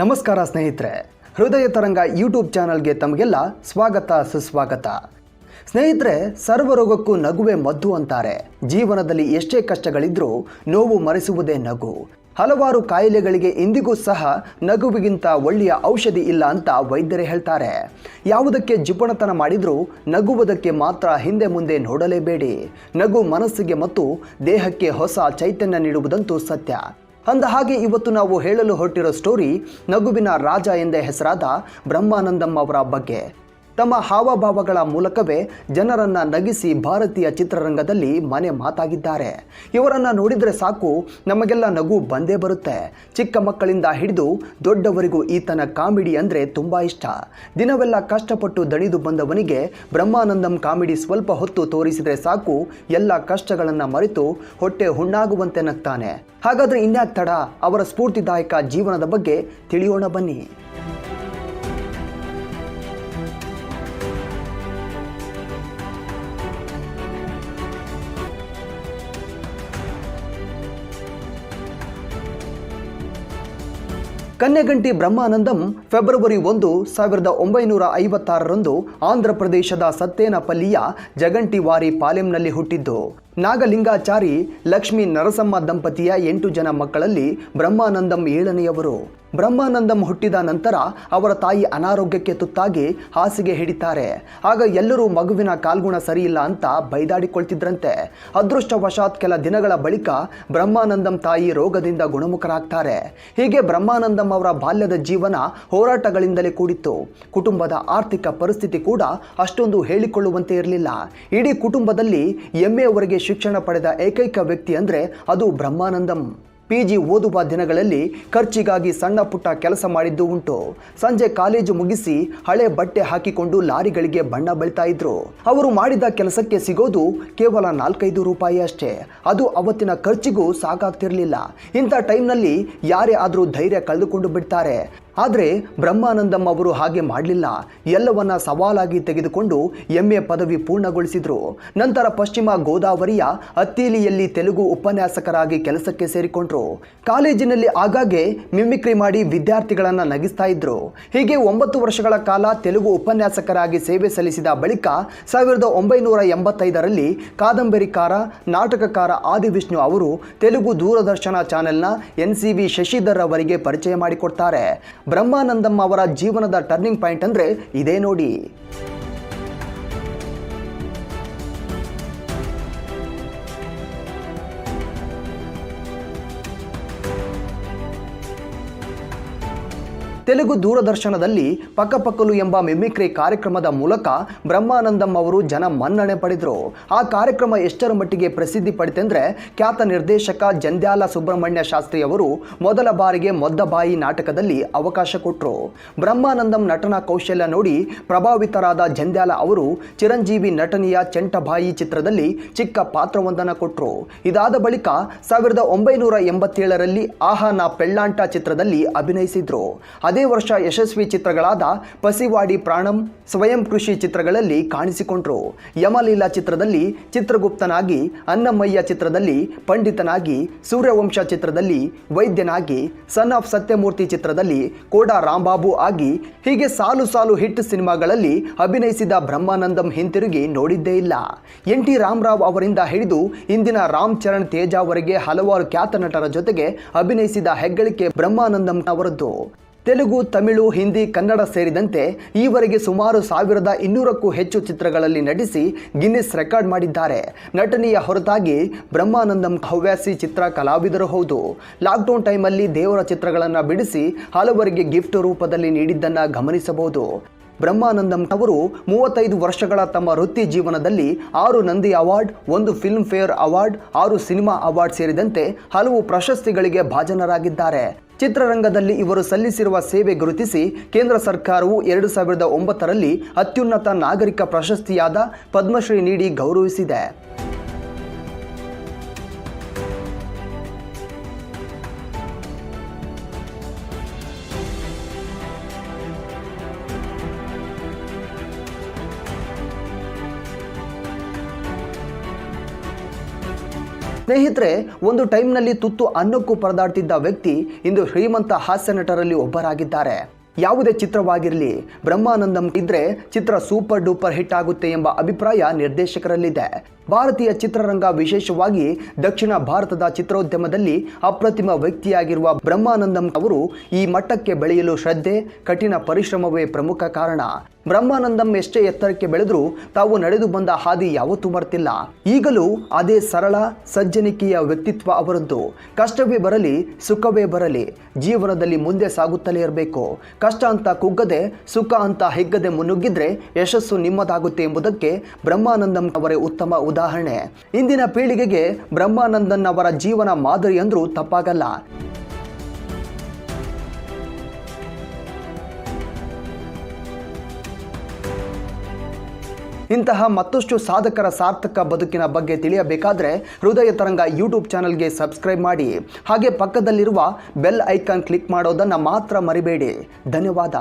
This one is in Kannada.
ನಮಸ್ಕಾರ ಸ್ನೇಹಿತರೆ. ಹೃದಯ ತರಂಗ ಯೂಟ್ಯೂಬ್ ಚಾನಲ್ಗೆ ತಮಗೆಲ್ಲ ಸ್ವಾಗತ, ಸುಸ್ವಾಗತ. ಸ್ನೇಹಿತರೆ, ಸರ್ವರೋಗಕ್ಕೂ ನಗುವೆ ಮದ್ದು ಅಂತಾರೆ. ಜೀವನದಲ್ಲಿ ಎಷ್ಟೇ ಕಷ್ಟಗಳಿದ್ರೂ ನೋವು ಮರೆಸುವುದೇ ನಗು. ಹಲವಾರು ಕಾಯಿಲೆಗಳಿಗೆ ಇಂದಿಗೂ ಸಹ ನಗುವಿಗಿಂತ ಒಳ್ಳೆಯ ಔಷಧಿ ಇಲ್ಲ ಅಂತ ವೈದ್ಯರೇ ಹೇಳ್ತಾರೆ. ಯಾವುದಕ್ಕೆ ಜಿಪುಣತನ ಮಾಡಿದರೂ ನಗುವುದಕ್ಕೆ ಮಾತ್ರ ಹಿಂದೆ ಮುಂದೆ ನೋಡಲೇಬೇಡಿ. ನಗು ಮನಸ್ಸಿಗೆ ಮತ್ತು ದೇಹಕ್ಕೆ ಹೊಸ ಚೈತನ್ಯ ನೀಡುವುದಂತೂ ಸತ್ಯ. ಅಂದ ಹಾಗೆ ಇವತ್ತು ನಾವು ಹೇಳಲು ಹೊರಟಿರೋ ಸ್ಟೋರಿ ನಗುವಿನ ರಾಜ ಎಂದೇ ಹೆಸರಾದ ಬ್ರಹ್ಮಾನಂದಂ ಅವರ ಬಗ್ಗೆ. ತಮ್ಮ ಹಾವಭಾವಗಳ ಮೂಲಕವೇ ಜನರನ್ನು ನಗಿಸಿ ಭಾರತೀಯ ಚಿತ್ರರಂಗದಲ್ಲಿ ಮನೆ ಮಾತಾಗಿದ್ದಾರೆ. ಇವರನ್ನು ನೋಡಿದರೆ ಸಾಕು, ನಮಗೆಲ್ಲ ನಗು ಬಂದೇ ಬರುತ್ತೆ. ಚಿಕ್ಕ ಮಕ್ಕಳಿಂದ ಹಿಡಿದು ದೊಡ್ಡವರಿಗೂ ಈತನ ಕಾಮಿಡಿ ಅಂದರೆ ತುಂಬ ಇಷ್ಟ. ದಿನವೆಲ್ಲ ಕಷ್ಟಪಟ್ಟು ದಣಿದು ಬಂದವನಿಗೆ ಬ್ರಹ್ಮಾನಂದಂ ಕಾಮಿಡಿ ಸ್ವಲ್ಪ ಹೊತ್ತು ತೋರಿಸಿದರೆ ಸಾಕು, ಎಲ್ಲ ಕಷ್ಟಗಳನ್ನು ಮರೆತು ಹೊಟ್ಟೆ ಹುಣ್ಣಾಗುವಂತೆ ನಗ್ತಾನೆ. ಹಾಗಾದರೆ ಇನ್ಯಾಕ್ ತಡ? ಅವರ ಸ್ಫೂರ್ತಿದಾಯಕ ಜೀವನದ ಬಗ್ಗೆ ತಿಳಿಯೋಣ ಬನ್ನಿ. ಕನ್ಯಗಂಟಿ ಬ್ರಹ್ಮಾನಂದಂ ಫೆಬ್ರವರಿ ಒಂದು ಸಾವಿರದ ಒಂಬೈನೂರ ಐವತ್ತಾರರಂದು ಆಂಧ್ರ ಪ್ರದೇಶದ ಸತ್ತೇನಪಲ್ಲಿಯ ಜಗಂಟಿವಾರಿ ಪಾಲೆಂನಲ್ಲಿ ಹುಟ್ಟಿದ್ದು. ನಾಗಲಿಂಗಾಚಾರಿ ಲಕ್ಷ್ಮೀ ನರಸಮ್ಮ ದಂಪತಿಯ ಎಂಟು ಜನ ಮಕ್ಕಳಲ್ಲಿ ಬ್ರಹ್ಮಾನಂದಂ ಏಳನೆಯವರು. ಬ್ರಹ್ಮಾನಂದಂ ಹುಟ್ಟಿದ ನಂತರ ಅವರ ತಾಯಿ ಅನಾರೋಗ್ಯಕ್ಕೆ ತುತ್ತಾಗಿ ಹಾಸಿಗೆ ಹಿಡಿತಾರೆ. ಆಗ ಎಲ್ಲರೂ ಮಗುವಿನ ಕಾಲ್ಗುಣ ಸರಿಯಿಲ್ಲ ಅಂತ ಬೈದಾಡಿಕೊಳ್ತಿದ್ರಂತೆ. ಅದೃಷ್ಟವಶಾತ್ ಕೆಲ ದಿನಗಳ ಬಳಿಕ ಬ್ರಹ್ಮಾನಂದಂ ತಾಯಿ ರೋಗದಿಂದ ಗುಣಮುಖರಾಗ್ತಾರೆ. ಹೀಗೆ ಬ್ರಹ್ಮಾನಂದಂ ಅವರ ಬಾಲ್ಯದ ಜೀವನ ಹೋರಾಟಗಳಿಂದಲೇ ಕೂಡಿತ್ತು. ಕುಟುಂಬದ ಆರ್ಥಿಕ ಪರಿಸ್ಥಿತಿ ಕೂಡ ಅಷ್ಟೊಂದು ಹೇಳಿಕೊಳ್ಳುವಂತೆ ಇರಲಿಲ್ಲ. ಇಡೀ ಕುಟುಂಬದಲ್ಲಿ ಎಮ್ಮೆಯವರೆಗೆ ಶಿಕ್ಷಣ ಪಡೆದ ಏಕೈಕ ವ್ಯಕ್ತಿ ಅಂದರೆ ಅದು ಬ್ರಹ್ಮಾನಂದಂ. ಪಿ ಜಿ ಓದುವ ದಿನಗಳಲ್ಲಿ ಖರ್ಚಿಗಾಗಿ ಸಣ್ಣ ಪುಟ್ಟ ಕೆಲಸ ಮಾಡಿದ್ದು ಉಂಟು. ಸಂಜೆ ಕಾಲೇಜು ಮುಗಿಸಿ ಹಳೆ ಬಟ್ಟೆ ಹಾಕಿಕೊಂಡು ಲಾರಿಗಳಿಗೆ ಬಣ್ಣ ಬೆಳ್ತಾ ಇದ್ರು. ಅವರು ಮಾಡಿದ ಕೆಲಸಕ್ಕೆ ಸಿಗೋದು ಕೇವಲ ನಾಲ್ಕೈದು ರೂಪಾಯಿ ಅಷ್ಟೇ. ಅದು ಅವತ್ತಿನ ಖರ್ಚಿಗೂ ಸಾಕಾಗ್ತಿರ್ಲಿಲ್ಲ. ಇಂಥ ಟೈಮ್ನಲ್ಲಿ ಯಾರೇ ಆದರೂ ಧೈರ್ಯ ಕಳೆದುಕೊಂಡು ಬಿಡ್ತಾರೆ. ಆದರೆ ಬ್ರಹ್ಮಾನಂದಂ ಅವರು ಹಾಗೆ ಮಾಡಲಿಲ್ಲ. ಎಲ್ಲವನ್ನ ಸವಾಲಾಗಿ ತೆಗೆದುಕೊಂಡು ಎಂ ಎ ಪದವಿ ಪೂರ್ಣಗೊಳಿಸಿದರು. ನಂತರ ಪಶ್ಚಿಮ ಗೋದಾವರಿಯ ಅತ್ತೇಲಿಯಲ್ಲಿ ತೆಲುಗು ಉಪನ್ಯಾಸಕರಾಗಿ ಕೆಲಸಕ್ಕೆ ಸೇರಿಕೊಂಡ್ರು. ಕಾಲೇಜಿನಲ್ಲಿ ಆಗಾಗ್ಗೆ ಮಿಮಿಕ್ರಿ ಮಾಡಿ ವಿದ್ಯಾರ್ಥಿಗಳನ್ನು ನಗಿಸ್ತಾ ಇದ್ರು. ಹೀಗೆ ಒಂಬತ್ತು ವರ್ಷಗಳ ಕಾಲ ತೆಲುಗು ಉಪನ್ಯಾಸಕರಾಗಿ ಸೇವೆ ಸಲ್ಲಿಸಿದ ಬಳಿಕ ಸಾವಿರದ ಒಂಬೈನೂರ ಎಂಬತ್ತೈದರಲ್ಲಿ ಕಾದಂಬರಿಕಾರ, ನಾಟಕಕಾರ ಆದಿವಿಷ್ಣು ಅವರು ತೆಲುಗು ದೂರದರ್ಶನ ಚಾನೆಲ್ನ ಎನ್ ಸಿ ವಿ ಶಶಿಧರ್ ಅವರಿಗೆ ಪರಿಚಯ ಮಾಡಿಕೊಡ್ತಾರೆ. ಬ್ರಹ್ಮಾನಂದಂ ಅವರ ಜೀವನದ ಟರ್ನಿಂಗ್ ಪಾಯಿಂಟ್ ಅಂದರೆ ಇದೇ ನೋಡಿ. ತೆಲುಗು ದೂರದರ್ಶನದಲ್ಲಿ ಪಕ್ಕಪಕ್ಕಲು ಎಂಬ ಮಿಮಿಕ್ರಿ ಕಾರ್ಯಕ್ರಮದ ಮೂಲಕ ಬ್ರಹ್ಮಾನಂದಂ ಅವರು ಜನ ಮನ್ನಣೆ ಪಡೆದರು. ಆ ಕಾರ್ಯಕ್ರಮ ಎಷ್ಟರ ಮಟ್ಟಿಗೆ ಪ್ರಸಿದ್ಧಿ ಪಡಿತೆಂದರೆ ಖ್ಯಾತ ನಿರ್ದೇಶಕ ಜಂದ್ಯಾಲ ಸುಬ್ರಹ್ಮಣ್ಯ ಶಾಸ್ತ್ರಿ ಅವರು ಮೊದಲ ಬಾರಿಗೆ ಮೊದ್ದಬಾಯಿ ನಾಟಕದಲ್ಲಿ ಅವಕಾಶ ಕೊಟ್ಟರು ಬ್ರಹ್ಮಾನಂದಂ ನಟನಾ ಕೌಶಲ್ಯ ನೋಡಿ ಪ್ರಭಾವಿತರಾದ ಜಂದ್ಯಾಲ ಅವರು ಚಿರಂಜೀವಿ ನಟನೆಯ ಚೆಂಟಬಾಯಿ ಚಿತ್ರದಲ್ಲಿ ಚಿಕ್ಕ ಪಾತ್ರವೊಂದನ್ನು ಕೊಟ್ಟರು ಇದಾದ ಬಳಿಕ ಸಾವಿರದ ಒಂಬೈನೂರ ಎಂಬತ್ತೇಳರಲ್ಲಿ ಆಹಾ ನಾ ಪೆಳ್ಳಾಂಟ ಚಿತ್ರದಲ್ಲಿ ಅಭಿನಯಿಸಿದ್ರು. ವರ್ಷ ಯಶಸ್ವಿ ಚಿತ್ರಗಳಾದ ಪಸಿವಾಡಿ ಪ್ರಾಣಂ ಸ್ವಯಂ ಕೃಷಿ ಚಿತ್ರಗಳಲ್ಲಿ ಕಾಣಿಸಿಕೊಂಡರು. ಯಮಲೀಲಾ ಚಿತ್ರದಲ್ಲಿ ಚಿತ್ರಗುಪ್ತನಾಗಿ, ಅನ್ನಮಯ್ಯ ಚಿತ್ರದಲ್ಲಿ ಪಂಡಿತನಾಗಿ, ಸೂರ್ಯವಂಶ ಚಿತ್ರದಲ್ಲಿ ವೈದ್ಯನಾಗಿ, ಸನ್ ಆಫ್ ಸತ್ಯಮೂರ್ತಿ ಚಿತ್ರದಲ್ಲಿ ಕೋಡಾ ರಾಂಬಾಬು ಆಗಿ, ಹೀಗೆ ಸಾಲು ಸಾಲು ಹಿಟ್ ಸಿನಿಮಾಗಳಲ್ಲಿ ಅಭಿನಯಿಸಿದ ಬ್ರಹ್ಮಾನಂದಂ ಹಿಂತಿರುಗಿ ನೋಡಿದ್ದೇ ಇಲ್ಲ. ಎನ್ ಟಿ ರಾಮರಾವ್ ಅವರಿಂದ ಹಿಡಿದು ಇಂದಿನ ರಾಮ್ ಚರಣ್ ತೇಜಾವರೆಗೆ ಹಲವಾರು ಖ್ಯಾತ ನಟರ ಜೊತೆಗೆ ಅಭಿನಯಿಸಿದ ಹೆಗ್ಗಳಿಕೆ ಬ್ರಹ್ಮಾನಂದಂ ಅವರದ್ದು. ತೆಲುಗು, ತಮಿಳು, ಹಿಂದಿ, ಕನ್ನಡ ಸೇರಿದಂತೆ ಈವರೆಗೆ ಸುಮಾರು ಸಾವಿರದ ಇನ್ನೂರಕ್ಕೂ ಹೆಚ್ಚು ಚಿತ್ರಗಳಲ್ಲಿ ನಟಿಸಿ ಗಿನ್ನಿಸ್ ರೆಕಾರ್ಡ್ ಮಾಡಿದ್ದಾರೆ. ನಟನೆಯ ಹೊರತಾಗಿ ಬ್ರಹ್ಮಾನಂದಂ ಹವ್ಯಾಸಿ ಚಿತ್ರ ಕಲಾವಿದರು ಹೌದು. ಲಾಕ್ಡೌನ್ ಟೈಮಲ್ಲಿ ದೇವರ ಚಿತ್ರಗಳನ್ನು ಬಿಡಿಸಿ ಹಲವರಿಗೆ ಗಿಫ್ಟ್ ರೂಪದಲ್ಲಿ ನೀಡಿದ್ದನ್ನು ಗಮನಿಸಬಹುದು. ಬ್ರಹ್ಮಾನಂದಂ ಅವರು ಮೂವತ್ತೈದು ವರ್ಷಗಳ ತಮ್ಮ ವೃತ್ತಿ ಜೀವನದಲ್ಲಿ ಆರು ನಂದಿ ಅವಾರ್ಡ್, ಒಂದು ಫಿಲ್ಮ್ ಫೇರ್ ಅವಾರ್ಡ್, ಆರು ಸಿನಿಮಾ ಅವಾರ್ಡ್ ಸೇರಿದಂತೆ ಹಲವು ಪ್ರಶಸ್ತಿಗಳಿಗೆ ಭಾಜನರಾಗಿದ್ದಾರೆ. ಚಿತ್ರರಂಗದಲ್ಲಿ ಇವರು ಸಲ್ಲಿಸಿರುವ ಸೇವೆ ಗುರುತಿಸಿ ಕೇಂದ್ರ ಸರ್ಕಾರವು ಎರಡು ಸಾವಿರದ ಒಂಬತ್ತರಲ್ಲಿ ಅತ್ಯುನ್ನತ ನಾಗರಿಕ ಪ್ರಶಸ್ತಿಯಾದ ಪದ್ಮಶ್ರೀ ನೀಡಿ ಗೌರವಿಸಿದೆ. ಸ್ನೇಹಿತರೆ ಒಂದು ಟೈಮ್ನಲ್ಲಿ ತುತ್ತು ಅನ್ನಕ್ಕೂ ಪರದಾಡ್ತಿದ್ದ ವ್ಯಕ್ತಿ ಇಂದು ಶ್ರೀಮಂತ ಹಾಸ್ಯ ನಟರಲ್ಲಿ ಒಬ್ಬರಾಗಿದ್ದಾರೆ. ಯಾವುದೇ ಚಿತ್ರವಾಗಿರಲಿ, ಬ್ರಹ್ಮಾನಂದಂ ಇದ್ರೆ ಚಿತ್ರ ಸೂಪರ್ ಡೂಪರ್ ಹಿಟ್ ಆಗುತ್ತೆ ಎಂಬ ಅಭಿಪ್ರಾಯ ನಿರ್ದೇಶಕರಲ್ಲಿದೆ. ಭಾರತೀಯ ಚಿತ್ರರಂಗ ವಿಶೇಷವಾಗಿ ದಕ್ಷಿಣ ಭಾರತದ ಚಿತ್ರೋದ್ಯಮದಲ್ಲಿ ಅಪ್ರತಿಮ ವ್ಯಕ್ತಿಯಾಗಿರುವ ಬ್ರಹ್ಮಾನಂದಂ ಅವರು ಈ ಮಟ್ಟಕ್ಕೆ ಬೆಳೆಯಲು ಶ್ರದ್ಧೆ, ಕಠಿಣ ಪರಿಶ್ರಮವೇ ಪ್ರಮುಖ ಕಾರಣ. ಬ್ರಹ್ಮಾನಂದಂ ಎಷ್ಟೇ ಎತ್ತರಕ್ಕೆ ಬೆಳೆದರೂ ತಾವು ನಡೆದು ಬಂದ ಹಾದಿ ಯಾವತ್ತೂ ಮರ್ತಿಲ್ಲ. ಈಗಲೂ ಅದೇ ಸರಳ, ಸಜ್ಜನಿಕೆಯ ವ್ಯಕ್ತಿತ್ವ ಅವರದ್ದು. ಕಷ್ಟವೇ ಬರಲಿ, ಸುಖವೇ ಬರಲಿ, ಜೀವನದಲ್ಲಿ ಮುಂದೆ ಸಾಗುತ್ತಲೇ ಇರಬೇಕು. ಕಷ್ಟ ಅಂತ ಕುಗ್ಗದೆ, ಸುಖ ಅಂತ ಹೆಗ್ಗದೆ ಮುನ್ನುಗ್ಗಿದ್ರೆ ಯಶಸ್ಸು ನಿಮ್ಮದಾಗುತ್ತೆ ಎಂಬುದಕ್ಕೆ ಬ್ರಹ್ಮಾನಂದಂ ಅವರೇ ಉತ್ತಮ ಉದಾಹರಣೆ. ಇಂದಿನ ಪೀಳಿಗೆಗೆ ಬ್ರಹ್ಮಾನಂದನ್ ಅವರ ಜೀವನ ಮಾದರಿ ಅಂದ್ರೂ ತಪ್ಪಾಗಲ್ಲ. ಇಂತಹ ಮತ್ತಷ್ಟು ಸಾಧಕರ ಸಾರ್ಥಕ ಬದುಕಿನ ಬಗ್ಗೆ ತಿಳಿಯಬೇಕಾದರೆ ಹೃದಯ ತರಂಗ ಯೂಟ್ಯೂಬ್ ಚಾನಲ್ಗೆ ಸಬ್ಸ್ಕ್ರೈಬ್ ಮಾಡಿ. ಹಾಗೆ ಪಕ್ಕದಲ್ಲಿರುವ ಬೆಲ್ ಐಕಾನ್ ಕ್ಲಿಕ್ ಮಾಡೋದನ್ನು ಮಾತ್ರ ಮರಿಬೇಡಿ. ಧನ್ಯವಾದ.